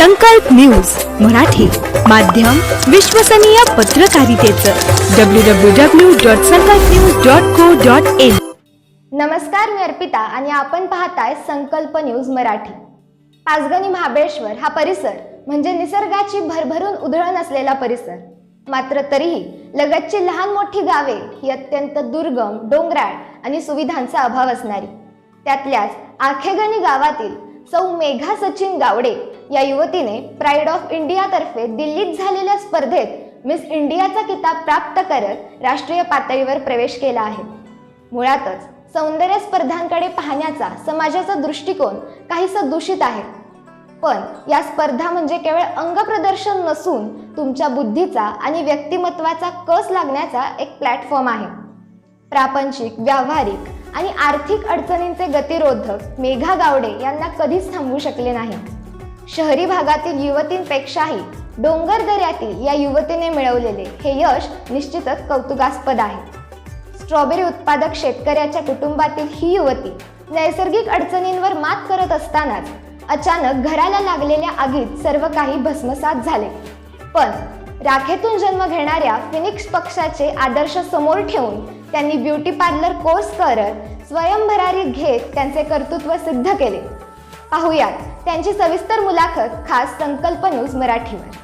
संकल्प न्यूज मराठी माध्यम विश्वसनीय पत्रकारितेचं. W W W dot Sankalp news dot co dot in नमस्कार मी अर्पिता आणि आपण पाहताय संकल्प न्यूज मराठी. पाचगणी महाबळेश्वर हा परिसर म्हणजे निसर्गाची भरभरून उधळण असलेला परिसर. मात्र तरीही लगतची लहान मोठी गावे ही अत्यंत दुर्गम डोंगराळ आणि सुविधांचा अभाव असणारी. त्यातल्याच आखेगणी गावातील सौ मेघा सचिन गावडे या युवतीने प्राईड ऑफ इंडियातर्फे दिल्लीत झालेल्या स्पर्धेत मिस इंडियाचा किताब प्राप्त करत राष्ट्रीय पातळीवर प्रवेश केला आहे. मुळातच सौंदर्य स्पर्धांकडे पाहण्याचा समाजाचा दृष्टिकोन काहीसा दूषित आहे. पण या स्पर्धा म्हणजे केवळ अंगप्रदर्शन नसून तुमच्या बुद्धीचा आणि व्यक्तिमत्वाचा कस लागण्याचा एक प्लॅटफॉर्म आहे. प्रापंचिक व्यावहारिक आणि आर्थिक अडचणींचे गतिरोधक मेघा गावडे यांना कधीच थांबवू शकले नाही. शहरी भागातील युवतींपेक्षाही डोंगर दऱ्यातील या युवतीने मिळवलेले हे यश निश्चितच कौतुकास्पद आहे. स्ट्रॉबेरी उत्पादक शेतकऱ्याच्या कुटुंबातील ही युवती नैसर्गिक अडचणींवर मात करत असतानाच अचानक घराला लागलेल्या आगीत सर्व काही भस्मसात झाले. पण राखेतून जन्म घेणाऱ्या फिनिक्स पक्षाचे आदर्श समोर ठेवून त्यांनी ब्युटी पार्लर कोर्स करत स्वयंभरारी घेत त्यांचे कर्तृत्व सिद्ध केले. पाहूयात त्यांची सविस्तर मुलाखत खास संकल्प न्यूज मराठीवर.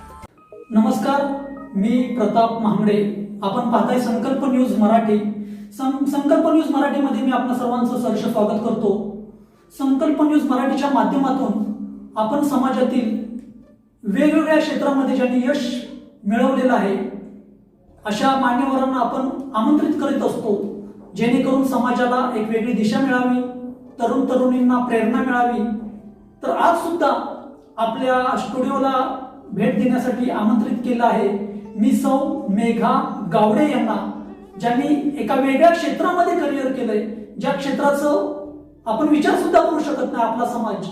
नमस्कार मी प्रताप महांगडे. आपण पाहताय संकल्प न्यूज मराठी. सं- संकल्प न्यूज मराठीमध्ये मी आपल्या सर्वांचं सहर्ष स्वागत करतो. संकल्प न्यूज मराठीच्या माध्यमातून आपण समाजातील वेगवेगळ्या क्षेत्रामध्ये ज्यांनी यश मिळवलेलं आहे अशा मान्यवरांना आपण आमंत्रित करीत असतो जेणेकरून समाजाला एक वेगळी दिशा मिळावी तरुण तरुणींना प्रेरणा मिळावी. तर आज सुद्धा आपल्या स्टुडिओला भेट देण्यासाठी आमंत्रित केलं आहे मी सौ मेघा गावडे यांना ज्यांनी एका वेगळ्या क्षेत्रामध्ये करिअर केलंय ज्या क्षेत्राचं आपण विचार सुद्धा करू शकत नाही आपला समाज.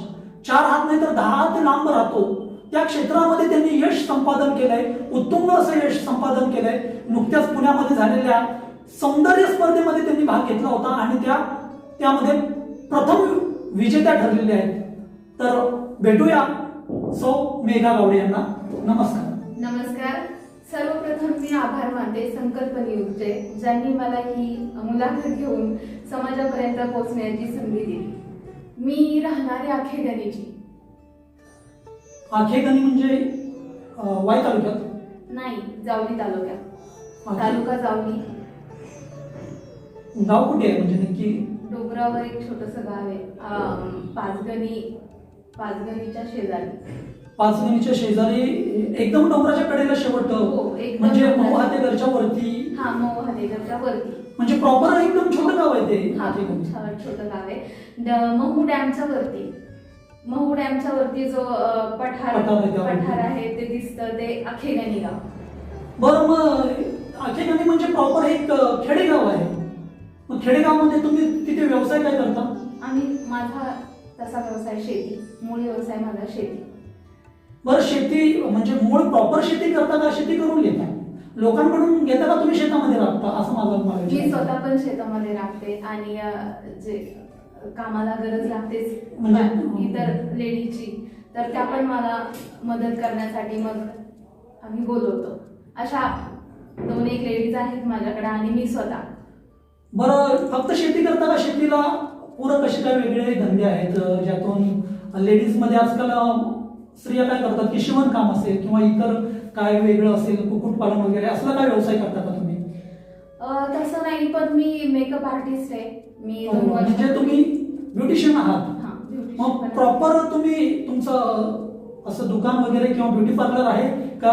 चार हात नाही तर दहा हात लांब राहतो. त्या क्षेत्रामध्ये त्यांनी यश संपादन केलंय उत्तुंग असं यश संपादन केलंय. नुकत्याच पुण्यामध्ये झालेल्या सौंदर्य स्पर्धेमध्ये त्यांनी भाग घेतला होता आणि त्या त्यामध्ये प्रथम विजेत्या ठरलेल्या आहेत. तर भेटूया सौ मेघा गावडे यांना. नमस्कार. नमस्कार. सर्वप्रथम मी आभार मानते संकल्प नियुक्ते ज्यांनी मला ही मुलाखत घेऊन समाजापर्यंत पोहोचण्याची संधी दिली. मी राहणारी आखेगणीची आखेगणी म्हणजे अं, वाई तालुक्यात? नाही जावली तालुक्यात. तालुका जावली. गाव कुठे आहे म्हणजे नक्की? डोंगरावर एक छोटस गाव आहे. अं, पाचगणी पाचगणीच्या शेजारी. पाचगणीच्या शेजारी एकदम डोंगराच्या कडेला शेवट. हो, एकदम म्हणजे डोंगराच्या- मोहातेगरच्या वरती? हा मऊ वरती. म्हणजे प्रॉपर एकदम छोटं गाव आहे ते. हा आखेगणी. छ- छोटं गाव आहे. ड- महू डॅमच्या वरती. महू डॅमच्या वरती जो अ, पठार पठार आहे त्यावरती. पठार आहे ते दिसतं ते अखेगणी गाव बरं मग आखेगणी म्हणजे प्रॉपर एक अं, खेडेगाव आहे. मग खेडेगावमध्ये तुम्ही तिथे व्यवसाय काय करता? आणि माझा तसा व्यवसाय शेती मूळ व्यवसाय माझा शेती. बरं शेती म्हणजे मूळ प्रॉपर शेती करता का? शेती करून घेता? लोकांकडून घेता का तुम्ही शेतामध्ये राहता असं माझं मी आहे. स्वतः पण शेतामध्ये राहते आणि अ, जे कामाला गरज लागतेच. म्हणजे- इतर लेडीची तर त्या पण मला मदत करण्यासाठी मग आम्ही बोलवतो. अशा दोन एक लेडीज आहेत माझ्याकडे आणि मी स्वतः. बरं फक्त शेती करता का शेतीला पूरक असे काय वेगळे धंदे आहेत? ज्यातून लेडीजमध्ये आजकाल स्त्रिया काय करतात? की शिवणकाम असेल किंवा इतर काय वेगळं असेल कुक्कुटपालन वगैरे असला काय व्यवसाय करता का तुम्ही? तसं नाही पण मी मेकअप आर्टिस्ट आहे. मी दोन वर्ष म्हणजे तुम्ही ब्युटिशियन आहात. हा, beautician मग पण. प्रॉपर तुम्ही तुमचं असं दुकान वगैरे किंवा ब्युटी पार्लर आहे का?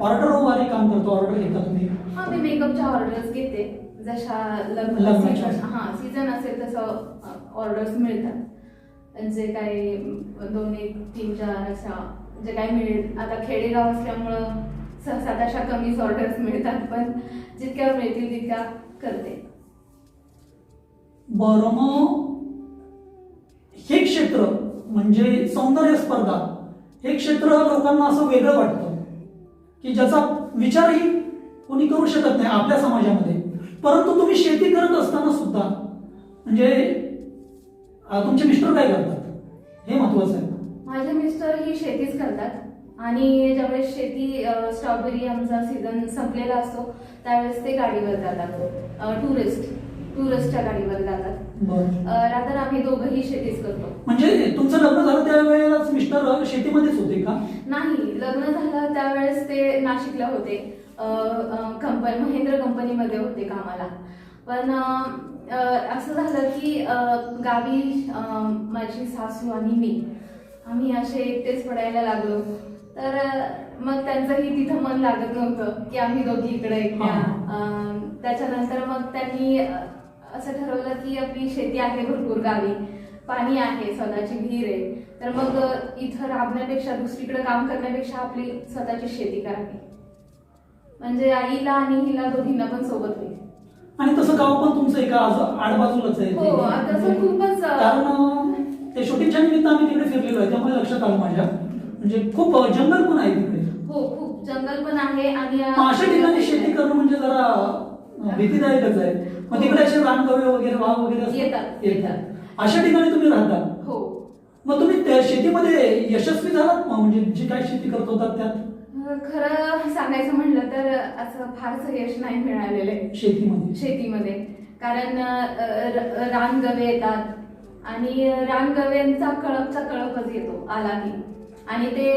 ऑर्डर वाले काम करतो ऑर्डर घेता तुम्ही? हा मी मेकअपच्या ऑर्डर्स घेते. जशा लग्न लग्नाच्या. सीझन हा सीझन असेल तसं ऑर्डर्स मिळतात. जे काही दोन एक तीन चार अशा जे काही मिळेल. आता खेडेगाव असल्यामुळं सहसा तशा कमीच ऑर्डर्स मिळतात पण जितक्या मिळतील तितक्या करते. बरं मग हे क्षेत्र म्हणजे सौंदर्य स्पर्धा हे क्षेत्र लोकांना असं वेगळं वाटतं की ज्याचा विचारही कोणी करू शकत नाही आपल्या समाजामध्ये. परंतु तुम्ही शेती करत असताना सुद्धा म्हणजे तुमचे मिस्टर काय करतात? हे महत्वाचं आहे. माझे मिस्टर ही शेतीच करतात. आणि ज्यावेळेस शेती स्ट्रॉबेरी आमचा सीझन संपलेला असतो त्यावेळेस ते गाडीवर जातात. टुरिस्ट टुरिस्टच्या गाडीवर जातात. बरं. अ, आम्ही दोघंही शेतीच करतो. म्हणजे तुमचं लग्न झालं त्यावेळेलाच मिस्टर शेतीमध्येच होते का? नाही लग्न झालं त्यावेळेस ते नाशिकला होते. कंपनी महेंद्र कंपनीमध्ये होते कामाला. पण अ, अ, असं झालं की अ, गावी अ, माझी सासू आणि मी आम्ही असे एकटेच पडायला लागलो. तर अ, मग त्यांचंही तिथं मन लागत नव्हतं की आम्ही दोघी इकडे एकट्या. हा. अ, त्याच्यानंतर मग त्यांनी अ, असं ठरवलं की आपली शेती आहे भरपूर गावी. पाणी आहे स्वतःची विहीर आहे. तर मग इथं राबण्यापेक्षा दुसरीकडे काम करण्यापेक्षा आपली स्वतःची शेती करावी. म्हणजे आईला आणि हिला दोघींना पण सोबत होईल आणि तसं गाव पण तुमचं एका आडबाजूलाच आहे. हो. तसं खूपच, अं, कारण ते शूटिंगच्या निमित्त आम्ही तिकडे फिरलेलो आहे. त्यामुळे लक्षात आलं माझ्या. म्हणजे खूप जंगल पण आहे तिकडे. हो खूप जंगल पण आहे आणि अशा ठिकाणी शेती करणं म्हणजे जरा भीतीदायकच आहे. मग तिकडे असे रानगवे वगैरे वाघ वगैरे? येतात, येतात. अशा ठिकाणी तुम्ही राहता. हो. मग तुम्ही त्या शेतीमध्ये यशस्वी झालात मग? म्हणजे जी काय शेती करत होतात त्यात? खरं सांगायचं म्हणलं तर असं फारसं यश नाही मिळालेलं आहे. शेतीमध्ये. शेतीमध्ये. कारण रानगवे येतात. आणि रानगव्यांचा कळपचा कळपच येतो आला की आणि ते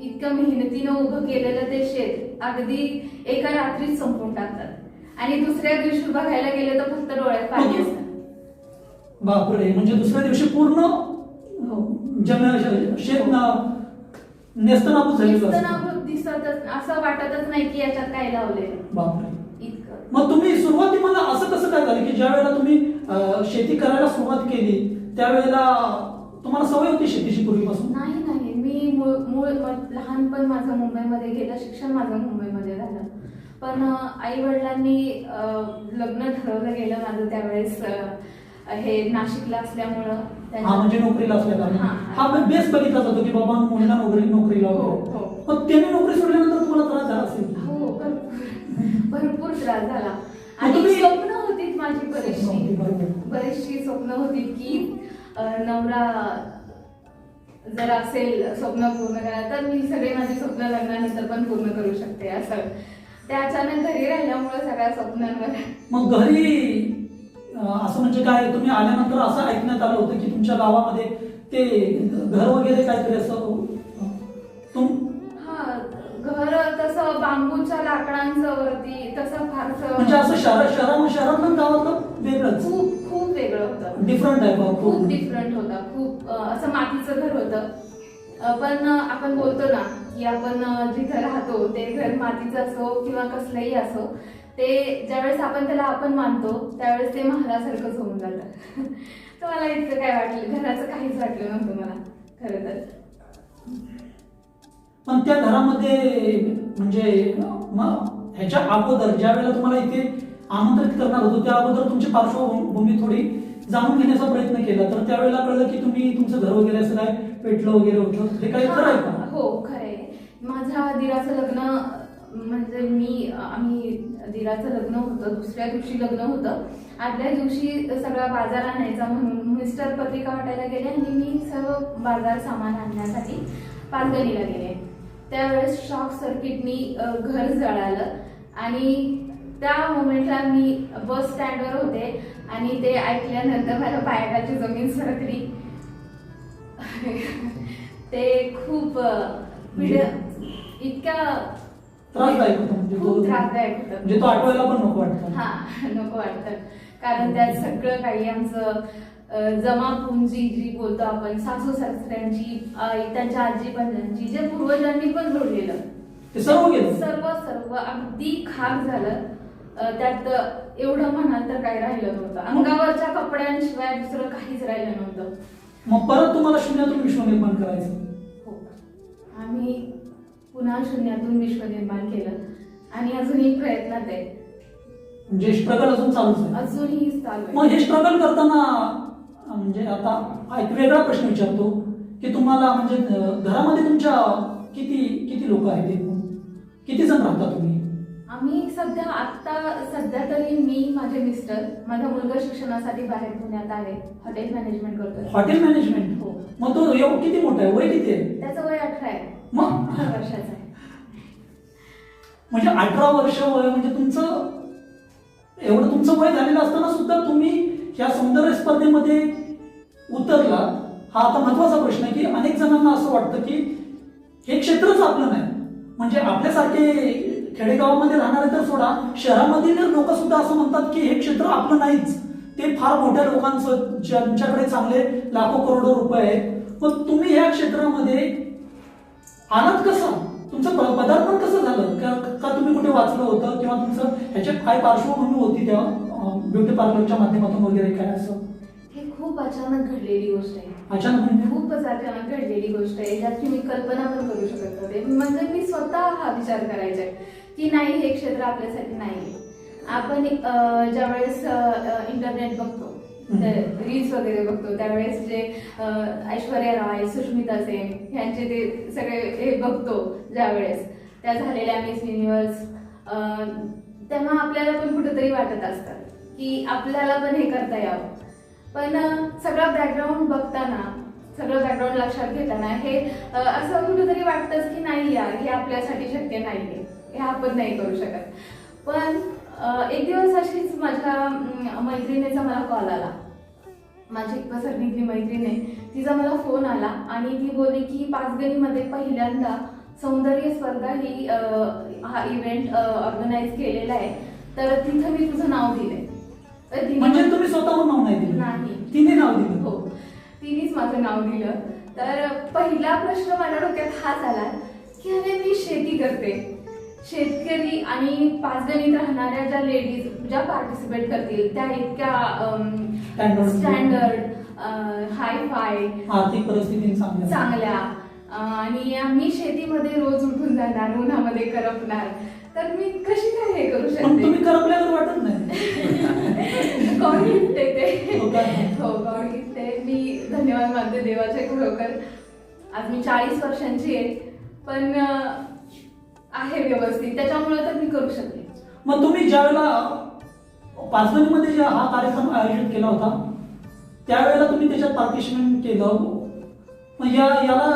इतकं मेहनतीनं उभं केलेलं ते शेत अगदी एका रात्रीत संपून टाकतात. आणि दुसऱ्या दिवशी बघायला गेलं तर फक्त डोळ्यात पाणी असतं. बापरे म्हणजे दुसऱ्या दिवशी पूर्ण अं, जंगल शेत ना- नेस्तनाबूत झालेलं असतं. दिसताना दिसतच असं वाटतच नाही की याच्यात काय लावले बापरे. मग तुम्ही सुरुवातीला असं कसं काय झालं की ज्या वेळेला तुम्ही शेती करायला सुरुवात केली त्यावेळेला तुम्हाला सवय होती शेतीची पूर्वीपासून? नाही नाही. मी मूळ लहानपण माझं मुंबईमध्ये गेलं शिक्षण माझं मुंबईमध्ये झालं. पण आई वडिलांनी लग्न ठरवलं गेलं माझं त्यावेळेस हे नाशिकला असल्यामुळं हा म्हणजे नोकरीला असल्या कारण हा. बेस बघितला जातो की बाबा नोकरी नोकरीला हो. हो. मग त्यांनी नोकरी सोडल्यानंतर तुम्हाला त्रास झाला असेल हो भरपूर त्रास झाला आणि स्वप्न होती माझी बरीचशी. बरीचशी स्वप्न होती की नवरा जर असेल स्वप्न पूर्ण करा तर मी सगळे माझे स्वप्न लग्नानंतर पण पूर्ण करू शकते असं ते अचानक घरी राहिल्यामुळे सगळ्या स्वप्नांवर. मग घरी असं म्हणजे काय तुम्ही आल्यानंतर असं ऐकण्यात आलं होतं की तुमच्या गावामध्ये ते घर वगैरे काहीतरी असं तुम हा घर तसं बांबूच्या लाकडांचं वरती तसं फारसं म्हणजे असं शहर शहरा शहरातलं गावातलं वेगळंच? खूप खूप वेगळं होतं. डिफरंट आहे खूप डिफरंट होता खूप असं मातीचं घर होतं. पण आपण बोलतो ना की आपण जिथं राहतो ते घर मातीचं असो किंवा कसलंही असो ते ज्यावेळेस आपण त्याला आपण मानतो त्यावेळेस ते महालासारखंच होऊन जातं. तर मला इतकं काय वाटलं? घराचं काहीच वाटलं नव्हतं मला खरं तर. पण त्या घरामध्ये म्हणजे मग ह्याच्या अगोदर ज्या वेळेला तुम्हाला इथे आमंत्रित करणार होतो त्या अगोदर तुमची पार्श्वभूमी थोडी जाणून घेण्याचा प्रयत्न केला. तर त्यावेळेला कळलं की तुम्ही तुमचं घर वगैरे असं काय पेटलं वगैरे होतं. हे काही खरं आहे का? हो खरंय माझ्या दिराचं लग्न म्हणजे मी आम्ही दिराचं लग्न होतं. दुसऱ्या दिवशी लग्न होतं. आदल्या दिवशी सगळा बाजार आणायचा म्हणून मिस्टर पत्रिका वाटायला गेले आणि मी सर्व बाजार सामान आणण्यासाठी पालगणीला गेले. त्यावेळेस शॉक सर्किटनी घर जळालं आणि त्या मोमेंटला मी बस स्टँडवर होते आणि ते ऐकल्यानंतर माझ्या पायाखालची जमीन सरकली. ते खूप त्रासदायक म्हणजे तो खूप त्रासदायक होतं. म्हणजे तो आठवायला पण नको वाटतं. हा नको वाटतं. कारण त्यात सगळं काही आमचं अ, जमापुंजी जी बोलतो आपण सासू सासऱ्यांची आई, त्यांच्या आजी पंजांची जे पूर्वजांनी पण जोडलेलं सर्व सर्व सर्व अगदी खाक झालं. त्यात एवढं म्हणाल तर काही राहिलं नव्हतं. अंगावरच्या कपड्यांशिवाय दुसरं काहीच राहिलं नव्हतं. मग परत तुम्हाला शून्यातून विश्व निर्माण करायचं? हो. आम्ही पुन्हा शून्यातून विश्व निर्माण केलं. आणि अजूनही प्रयत्नात आहे. म्हणजे स्ट्रगल अजून चालूच आहे. अजूनही चालू मग हे स्ट्रगल करताना म्हणजे आता एक वेगळा प्रश्न विचारतो की तुम्हाला म्हणजे अं, घरामध्ये तुमच्या किती किती लोक आहेत? एकूण किती जण राहता तुम्ही? आम्ही सध्या आत्ता सध्या तरी मी माझे मिस्टर माझा मुलगा शिक्षणासाठी बाहेर पुण्यात आहे. हॉटेल मॅनेजमेंट करतोय. हॉटेल मॅनेजमेंट हो. मग तो एव- किती मोठा आहे? वय किती आहे? त्याचं वय अठरा आहे. मग? अठरा वर्षाचं आहे. म्हणजे अठरा वर्ष वय म्हणजे तुमचं एवढं तुमचं वय झालेलं असताना सुद्धा तुम्ही या सौंदर्य स्पर्धेमध्ये उतरला. हा आता महत्त्वाचा प्रश्न आहे की अनेक जणांना असं वाटतं की हे क्षेत्रच आपलं नाही. म्हणजे आपल्यासारखे खेडेगावामध्ये राहणारे तर सोडा शहरामधील लोक सुद्धा असं म्हणतात की हे क्षेत्र आपलं नाहीच. ते फार मोठ्या लोकांचं ज्यांच्याकडे चांगले लाखो करोडो रुपये आहेत. मग तुम्ही या क्षेत्रामध्ये आलात कसं? तुमचं पदार्पण कसं झालं? का का तुम्ही कुठे वाचलं होतं किंवा तुमचं ह्याच्यात काय पार्श्वभूमी होती त्या ब्युटी पार्लरच्या माध्यमातून वगैरे काय असं? हे खूप अचानक घडलेली गोष्ट आहे. अचानक म्हणजे? खूपच अचानक घडलेली गोष्ट आहे ज्याची मी कल्पना पण करू शकत नव्हते. म्हणजे मी स्वतः हा विचार करायचा की नाही हे क्षेत्र आपल्यासाठी नाही. आपण ज्यावेळेस इंटरनेट बघतो रील्स वगैरे बघतो त्यावेळेस जे ऐश्वर्या राय सुष्मिता सेन यांचे ते सगळे हे बघतो ज्यावेळेस. त्या झालेल्या मिस युनिव्हर्स तेव्हा आपल्याला पण कुठेतरी वाटत असतं की आपल्याला पण हे करता यावं. पण सगळं बॅकग्राऊंड बघताना सगळं बॅकग्राऊंड लक्षात घेताना हे असं कुठेतरी वाटतंच की नाही यार हे आपल्यासाठी शक्य नाहीये. हे आपण नाही करू शकत. पण एक दिवस अशीच माझ्या मैत्रिणीचा मला कॉल आला. माझी एक पसरणीतली मैत्रीण आहे तिचा मला फोन आला आणि ती बोलली की पाचगणीमध्ये पहिल्यांदा सौंदर्य स्पर्धा ही हा इव्हेंट ऑर्गनाईज केलेला आहे. तर तिथं मी तुझं नाव दिलंय. तर तिने- म्हणजे तुम्ही स्वतःहून नाव नाही दिलं? नाही. तिने नाव दिलं? हो. तिनेच माझं नाव दिलं. तर पहिला प्रश्न माझ्या डोक्यात हाच आला की अरे मी शेती करते. शेतकरी आणि पाचगणीत राहणाऱ्या ज्या लेडीज ज्या पार्टिसिपेट करतील त्या इतक्या. स्टँडर्ड हाय फाय आर्थिक परिस्थिती. चांगल्या. आणि मी शेतीमध्ये रोज उठून जाणार उन्हामध्ये करपणार. तर मी कशी काय हे करू शकते? तुम्ही करपल्यावर वाटत नाही. गॉड गिफ्ट आहे ते? हो का? हो गॉड गिफ्ट आहे मी धन्यवाद मानते देवाचे खरोखर. आज मी चाळीस वर्षांची आहे. पण आहे व्यवस्थित. त्याच्यामुळे तर मी करू शकते. मग तुम्ही ज्यावेळेला पाचगणीमध्ये जे हा कार्यक्रम आयोजित केला होता त्यावेळेला तुम्ही त्याच्यात पार्टिसिपेट केलं? मग या याला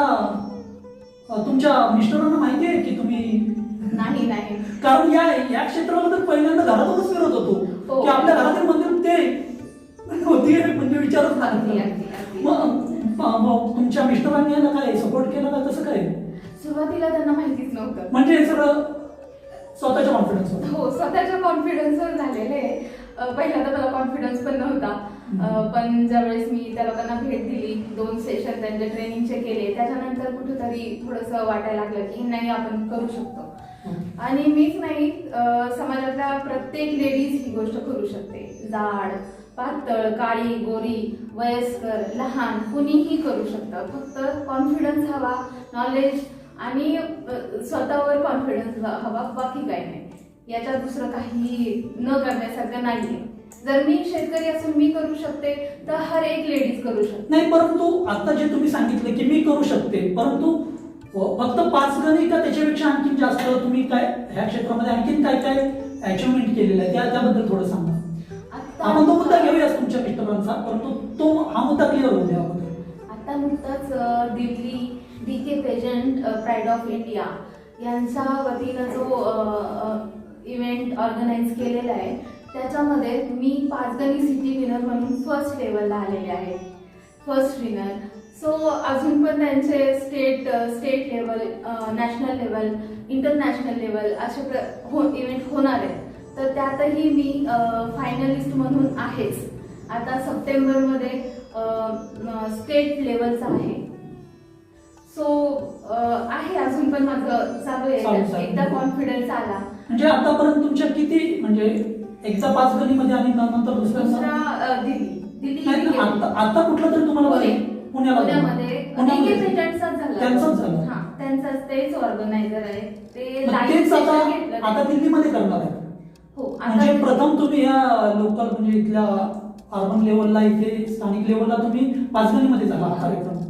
तुमच्या मिस्टरांना माहिती आहे की तुम्ही? नाही नाही. कारण या या क्षेत्राला तर पहिल्यांदा घरातूनच फिरत होतो. हो. की आपल्या घरातील मंदिर ते होती म्हणजे विचारच अगदी, नाही. मग तुमच्या मिस्टरांनी याला काय सपोर्ट केला का? कसं काय? सुरुवातीला त्यांना माहितीच नव्हतं. म्हणजे हे सगळं स्वतःच्या कॉन्फिडन्स हो स्वतःच्या कॉन्फिडन्सवर झालेले आहे. अं, पहिल्यांदा मला कॉन्फिडन्स पण नव्हता. पण ज्यावेळेस मी त्या लोकांना भेट दिली दोन सेशन त्यांचे ट्रेनिंगचे केले त्याच्यानंतर कुठेतरी थोडंसं वाटायला लागलं की नाही आपण करू शकतो. आणि मीच नाही समाजातल्या प्रत्येक लेडीज ही गोष्ट करू शकते. जाड पातळ काळी गोरी वयस्कर लहान कुणीही करू शकतं. फक्त कॉन्फिडन्स हवा नॉलेज आणि स्वतःवर कॉन्फिडन्स हवा बाकी काही नाही. याच्यात दुसरं काही न करण्यासारखं नाहीये. जर मी शेतकरी असून मी करू शकते तर हर एक लेडीज करू शकते. नाही परंतु आता जे तुम्ही सांगितलं की मी करू शकते परंतु फक्त पाच गणी का त्याच्यापेक्षा आणखीन जास्त तुम्ही काय ह्या क्षेत्रामध्ये आणखीन काय काय अचिव्हमेंट केलेलं आहे त्या त्याबद्दल थोडं सांगा. आता- आपण तो मुद्दा घेऊयाच तुमच्या मिस्टरांचा परंतु तो हा मुद्दा क्लिअर होऊ द्या आता नुकताच Delhi D K pageant pride of India यांच्या वतीनं जो uh, uh, इव्हेंट ऑर्गनाईज केलेला आहे त्याच्यामध्ये मी पाचगणी सिटी विनर म्हणून फर्स्ट लेवलला आलेले आहे. फर्स्ट विनर सो अजून पण त्यांचे state state level national level international level असे प्र हो इव्हेंट होणार आहेत. तर त्यातही मी uh, फायनलिस्ट म्हणून आहेच. आता सप्टेंबरमध्ये स्टेट लेवलचा आहे. सो आहे अजून पण माझं चालू आहे. एकदा कॉन्फिडन्स आला. म्हणजे आतापर्यंत तुमच्या किती म्हणजे एकदा पाच गणीमध्ये आणि नंतर दुसऱ्या ना, आता कुठलं तरी तुम्हाला पुण्यामध्ये. त्यांचाच झाला. त्यांचाच. तेच ऑर्गनायझर आहे. ते मग live तेच आता आता. दिल्लीमध्ये करणार आहे. हो म्हणजे प्रथम तुम्ही या लोकल म्हणजे इथल्या अर्बन लेवलला इथे स्थानिक लेवलला तुम्ही पाचगणीमध्ये झाला. हा. कार्यक्रम. हो.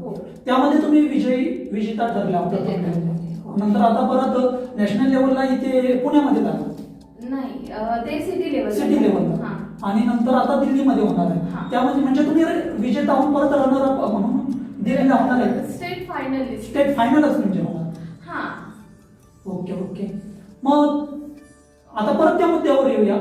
त्यामध्ये तुम्ही विजयी विजेता ठरला. नंतर आता परत नॅशनल लेवलला इथे पुण्यामध्ये झाला. ते सिटी लेवल सिटी लेवलला आणि नंतर आता दिल्लीमध्ये होणार. आहे. त्यामध्ये म्हणजे तुम्ही विजेता होऊन परत रनर अप म्हणून दिल्लीला होणार आहे. स्टेट फायनलिस्ट स्टेट फायनलच म्हणजे होणार. हा. Okay okay. मग आता परत त्या मुद्द्यावर येऊया.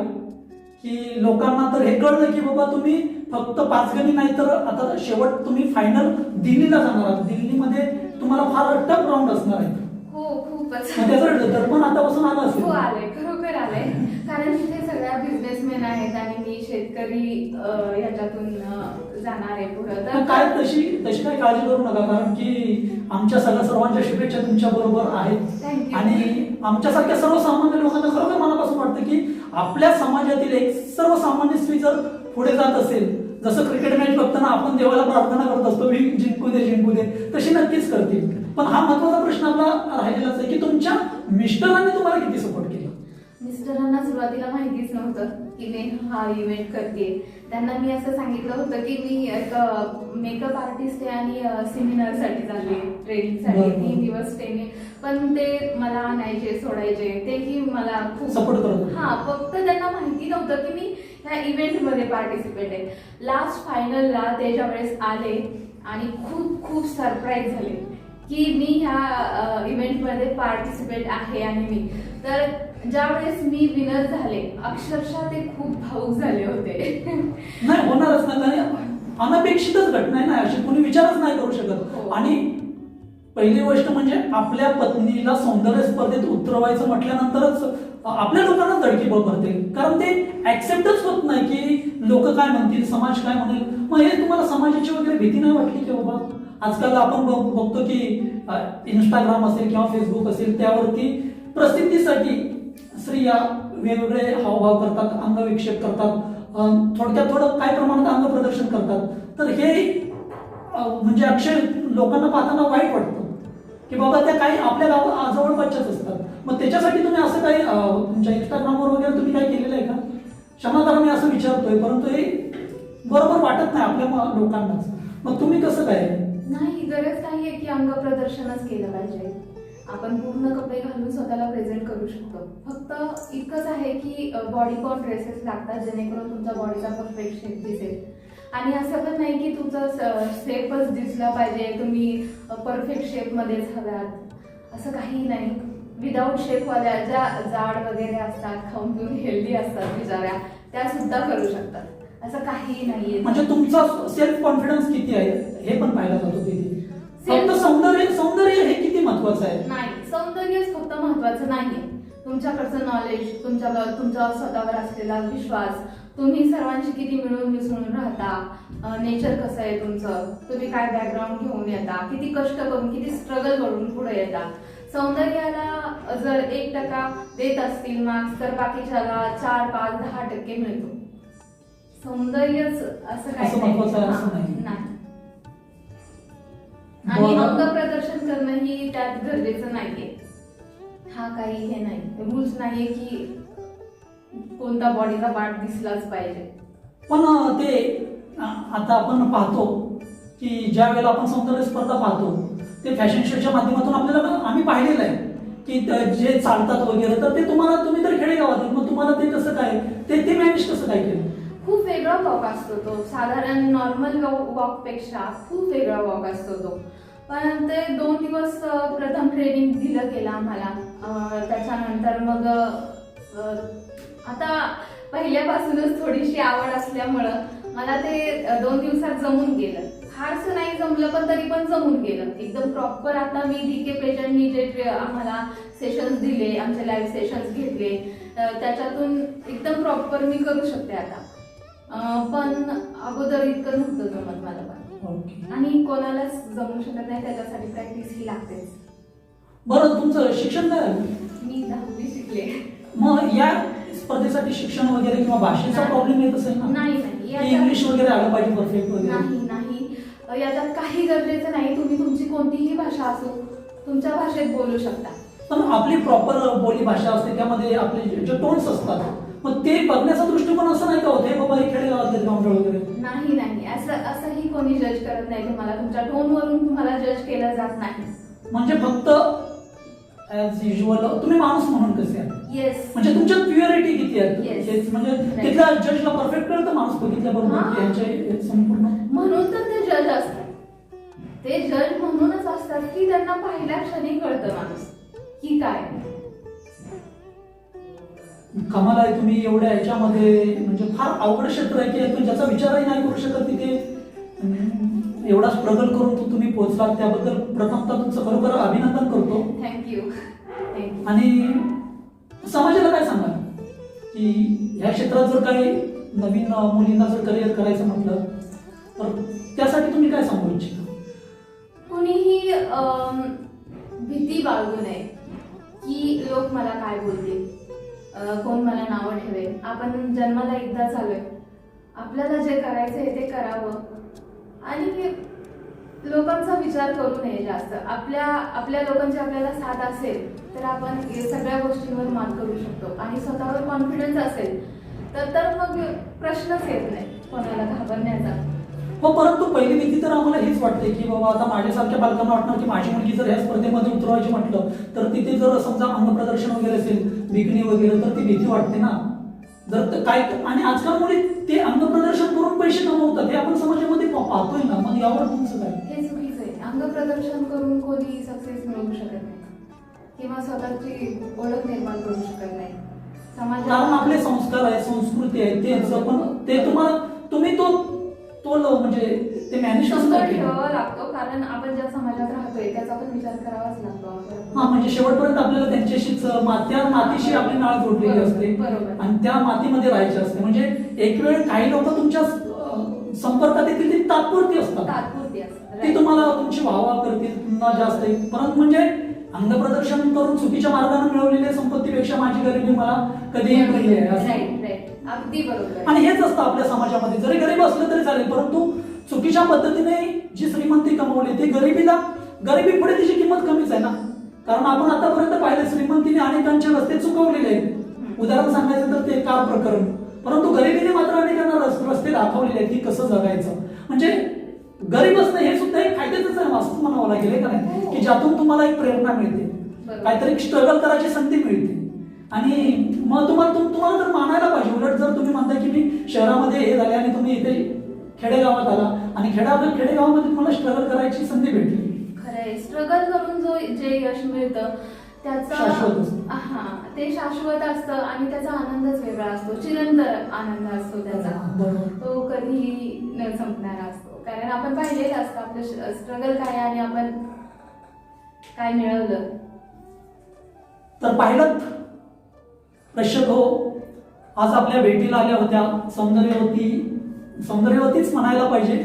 की लोकांना तर हे कळलं की बाबा तुम्ही फक्त पाच गणी नाही तर आता शेवट तुम्ही फायनल दिल्लीला जाणार आहात. दिल्लीमध्ये तुम्हाला फार टफ राऊंड असणार आहे. हो खूपच. मग त्याचं दर्पण आतापासून आलं हो असेल आले खरोखर आले कारण तिथे सगळ्या बिझनेसमॅन आहेत आणि मी शेतकरी अं, ह्याच्यातून अं, जाणार आहे पुढं. तर काय तशी तशी काय काळजी करू नका. कारण की आमच्या सगळ्या सर्वांच्या शुभेच्छा तुमच्या बरोबर आहेत. Thank you. आणि आमच्यासारख्या सर्वसामान्य लोकांना खरोखर मनापासून वाटतं की आपल्या समाजातील एक सर्वसामान्य स्त्री जर पुढे जात असेल जसं क्रिकेट मॅच बघताना आपण देवाला प्रार्थना करत असतो "मी जिंकू दे जिंकू दे तशी नक्कीच करतील. पण हा महत्त्वाचा प्रश्न आपला राहिलेलाच आहे की तुमच्या मिस्टरांनी तुम्हाला किती सपोर्ट केला? मिस्टरांना सुरुवातीला माहितीच नव्हतं की मी हा इव्हेंट करते त्यांना मी असं सांगितलं होतं की मी एक मेकअप आर्टिस्ट आहे आणि सेमिनारसाठी चालले ट्रेनिंगसाठी. तीन दिवस ट्रेनिंग पण ते मला आणायचे सोडायचे तेही मला खूप करत होते. हा फक्त त्यांना माहिती नव्हतं की मी ह्या इव्हेंटमध्ये पार्टिसिपेट आहे लास्ट फायनलला ते ज्या वेळेस आले आणि खूप खूप सरप्राईज झाले की मी ह्या इव्हेंटमध्ये पार्टिसिपेट आहे आणि मी तर ज्या वेळेस मी विनर झाले अक्षरशः ते खूप भाऊक झाले होते नाही होणारच कारण अनपेक्षितच घटना आहे ना अशी कोणी विचारच नाही करू शकत हो. आणि पहिली गोष्ट म्हणजे आपल्या पत्नीला सौंदर्य स्पर्धेत उतरवायचं म्हटल्यानंतरच आपल्या लोकांना तडकी भरते. कारण ते ऍक्सेप्टच होत नाही की लोक काय म्हणतील समाज काय म्हणेल. मग हे तुम्हाला समाजाची वगैरे भीती नाही वाटली की बाबा आजकाल आपण बघ- बघतो की इंस्टाग्राम असेल किंवा फेसबुक असेल त्यावरती प्रसिद्धीसाठी स्त्रिया वेगवेगळे हावभाव करतात अंगविक्षेप करतात. थोडक्यात थोडं काय प्रमाणात अंग प्रदर्शन करतात. तर हे म्हणजे अक्षय लोकांना पाहताना वाईट वाटतं. की बाबा त्या काही आपल्या गाव जवळ बच्चाच असतात. मग त्याच्यासाठी तुम्ही असं काही तुमच्या इंस्टाग्रामवर वगैरे तुम्ही काय केलेलं आहे का? क्षमाधार मी असं विचारतोय परंतु हे बरोबर वाटत नाही आपल्या म- लोकांनाच मग तुम्ही कसं काय? नाही गरज नाहीये की अंग प्रदर्शनच केलं पाहिजे. आपण पूर्ण कपडे घालून स्वतःला प्रेझेंट करू शकतो. फक्त इतकंच आहे की बॉडी कॉन ड्रेसेस लागतात जेणेकरून तुमच्या बॉडीचा परफेक्ट शेप दिसेल. आणि असं पण नाही की तुमचं शेपच दिसला पाहिजे तुम्ही परफेक्ट शेपमध्येच हव्यात. असं काही नाही. विदाऊट शेपवाल्या ज्या जाड वगैरे असतात खाऊन पिऊन हेल्दी असतात बिचाऱ्या त्या सुद्धा करू शकतात. असं काही नाहीये. म्हणजे तुमचा सेल्फ कॉन्फिडन्स किती आहे? हे पण पाहिलं जातो तिथे. फक्त सौंदर्य सौंदर्य हे किती महत्वाचं आहे? नाही. सौंदर्यच फक्त महत्वाचं नाहीये. तुमच्याकडचं नॉलेज तुमच्या तुमचा स्वतःवर असलेला विश्वास तुम्ही सर्वांशी किती मिळून मिसळून राहता? नेचर कसं आहे तुमचं? तुम्ही काय बॅकग्राऊंड घेऊन येता? किती कष्ट करून किती स्ट्रगल करून पुढे येता? सौंदर्याला जर एक टक्का देत असतील मार्क्स तर बाकीच्याला चार पाच दहा टक्के मिळतो. सौंदर्यच असं काही नाही. आणि. अंग प्रदर्शन करणं ही त्यात गरजेचं नाहीये. हा काही हे नाही. रूल्स नाहीये की कोणता बॉडीचा पार्ट दिसलाच पाहिजे. पण ते आता आपण पाहतो की ज्या वेळेला आपण सौंदर्य स्पर्धा पाहतो ते फॅशन शोच्या माध्यमातून आपल्याला आम्ही पाहिलेलं आहे की जे चालतात वगैरे तर ते तुम्हाला तुम्ही तर खेडेगावात मग तुम्हाला ते कसं काय ते ते मॅनेज कसं काय केलं? खूप वेगळा वॉक असतो तो. साधारण नॉर्मल वॉकपेक्षा खूप वेगळा वॉक असतो तो. पण ते दोन दिवस प्रथम ट्रेनिंग दिलं गेलं आम्हाला. त्याच्यानंतर मग आता पहिल्यापासूनच थोडीशी आवड असल्यामुळं मला ते दोन दिवसात जमून गेलं. फारसं नाही जमलं पण तरी पण जमून गेलं. एकदम प्रॉपर आता मी डी के पेजंटनी जे आम्हाला सेशन्स दिले आमचे लाईव्ह सेशन्स घेतले. त्याच्यातून एकदम प्रॉपर मी करू शकते आता. पण अगोदर इतकं नव्हतं जमत मला पण. ओके आणि कोणालाच जमू शकत नाही त्याच्यासाठी प्रॅक्टिस ही लागतेच. बरं तुमचं शिक्षण काय मी दहावी शिकले. मग या स्पर्धेसाठी शिक्षण वगैरे किंवा भाषेचा. प्रॉब्लेम येत असेल ना? नाही नाही. की याच्यात- इंग्लिश वगैरे आलं पाहिजे परफेक्ट वगैरे. नाही नाही. अं, याच्यात काही गरजेचं नाही. तुम्ही तुमची कोणतीही भाषा असो तुमच्या भाषेत बोलू शकता. पण आपली प्रॉपर बोली भाषा असते त्यामध्ये आपले जे- जे टोन्स असतात मग ते बघण्याचा दृष्टिकोन असं नाही का होते बाबा हे खेडेगावातले गावडळ वगैरे. नाही नाही. असं असंही कोणी जज करत नाही तुम्हाला. तुमच्या टोनवरून तुम्हाला जज केलं जात नाही. म्हणजे फक्त ऍज युजल तुम्ही माणूस म्हणून कसे आहे येस म्हणजे तुमच्यात प्युरिटी किती आहे? Yes. हेच म्हणजे. तिथल्या जजला परफेक्ट कळतं माणूस बघितल्याबरोबर. की संपूर्ण? म्हणून तर ते जज असतात. ते जज म्हणूनच असतात की त्यांना पहिल्या क्षणी कळतं माणूस की काय कमाल आहे तुम्ही एवढ्या ह्याच्यामध्ये म्हणजे फार अवघड क्षेत्र आहे की तुम्ही ज्याचा विचारही नाही करू शकत तिथे. अं, एवढा स्ट्रगल करून तू तुम्ही पोहोचलात त्याबद्दल प्रथमतः तुमचं खरोखर अभिनंदन करतो. थँक्यू थँक्यू आणि समाजाला काय सांगा की ह्या क्षेत्रात जर काही नवीन मुलींना जर करिअर करायचं म्हटलं तर त्यासाठी तुम्ही काय सांगू इच्छिता? कुणीही भीती बाळगू नये की लोक मला काय बोलतील कोण मला नावं ठेवेल. आपण जन्माला एकदा चालूय आपल्याला जे करायचं आहे ते करावं. आणि लोकांचा विचार करू नये जास्त. आपल्या आपल्या लोकांची आपल्याला साथ असेल तर आपण सगळ्या गोष्टींवर मात करू शकतो. आणि स्वतःवर कॉन्फिडन्स असेल तर तर मग प्रश्नच येत नाही कोणाला घाबरण्याचा. हो परंतु पहिली भीती तर आम्हाला हेच वाटते की बाबा आता माझ्यासारख्या पालकांना वाटणार की माझी मुलगी जर या स्पर्धेमध्ये उतरवायची म्हटलं तर तिथे जर समजा अंगप्रदर्शन वगैरे असेल विकणी वगैरे तर ती भीती वाटते ना. जर काय आणि आजकाल मुली ते अंगप्रदर्शन करून पैसे कमवतात. हे आपण समाजामध्ये पाहतोय ना. मग यावर तुमचं काय? हे चुकीचं आहे. अंगप्रदर्शन करून कोणी सक्सेस मिळवू शकत नाही. किंवा स्वतःची ओळख निर्माण करू शकत नाही. कारण आपले संस्कार आहे संस्कृती आहे ते जपण ते तुम्हाला तुम्ही तो तो म्हणजे ते केलं? ठेवावा लागतो कारण आपण ज्या समाजात राहतोय त्याचा पण विचार करावाच लागतो. हा म्हणजे शेवटपर्यंत आपल्याला त्यांच्याशीच त्या मातीशी आपली नाळ जोडलेली असते. आणि त्या मातीमध्ये राहायचे असते. म्हणजे एक वेळ काही लोक तुमच्या संपर्कात येतील ती तात्पुरती असतात. ते तुम्हाला तुमची वाहवा करतील पुन्हा जास्त. परंतु म्हणजे अंगप्रदर्शन करून चुकीच्या मार्गाने मिळवलेल्या संपत्तीपेक्षा माझी गरिबी मला कधीही प्रिय आहे आणि हेच असतं आपल्या समाजामध्ये. जरी गरीब असलं तरी चालेल परंतु चुकीच्या पद्धतीने जी श्रीमंती कमवली ती गरिबीला गरिबी पुढे तिची किंमत कमीच आहे ना? कारण आपण आतापर्यंत पाहिलं श्रीमंतीने अनेकांचे रस्ते चुकवलेले आहेत. उदाहरण सांगायचं तर ते कार प्रकरण. परंतु गरिबीने मात्र अनेकांना रस- रस्ते दाखवलेले आहेत की कसं जगायचं. म्हणजे गरीब असणं हे सुद्धा एक फायद्याचंच आहे असंच म्हणावं लागेल हे का नाही? की ज्यातून तुम्हाला एक प्रेरणा मिळते. काहीतरी स्ट्रगल करायची संधी मिळते. आणि मग तुम्हाला तुम- तुम्हाला तर मानायला पाहिजे उलट जर तुम्ही म्हणताय की मी शहरामध्ये हे झाले आणि तुम्ही इथे खेडेगावात आला आणि खेडा खेडेगावामध्ये तुम्हाला स्ट्रगल करायची संधी भेटली? खरंय. स्ट्रगल करून जो जे यश मिळतं त्याचा. हा ते शाश्वत असतं आणि त्याचा आनंदच वेगळा असतो. चिरंतर आनंद असतो त्याचा. तो कधीही न संपणारा असतो. कारण आपण पाहिलेलं असतं आपलं स्ट्रगल काय आणि आपण काय मिळवलं. तर पाहिलं प्रेक्षक हो आज आपल्या भेटीला आल्या होत्या सौंदर्यवती सौंदर्यवतीच म्हणायला पाहिजे.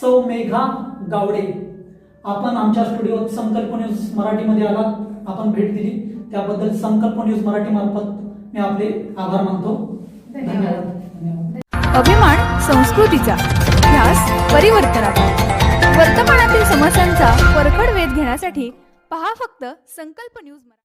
सौ मेघा गावडे. आपण आमच्या स्टुडिओत संकल्प न्यूज मराठीमध्ये आलात आपण भेट दिली. त्याबद्दल संकल्प न्यूज मराठी मार्फत मी आपले आभार मानतो. धन्यवाद. अभिमान संस्कृतीचा ध्यास परिवर्तनाचा. वर्तमानातील समस्यांचा परखड वेध घेण्यासाठी पहा फक्त संकल्प न्यूज मराठी.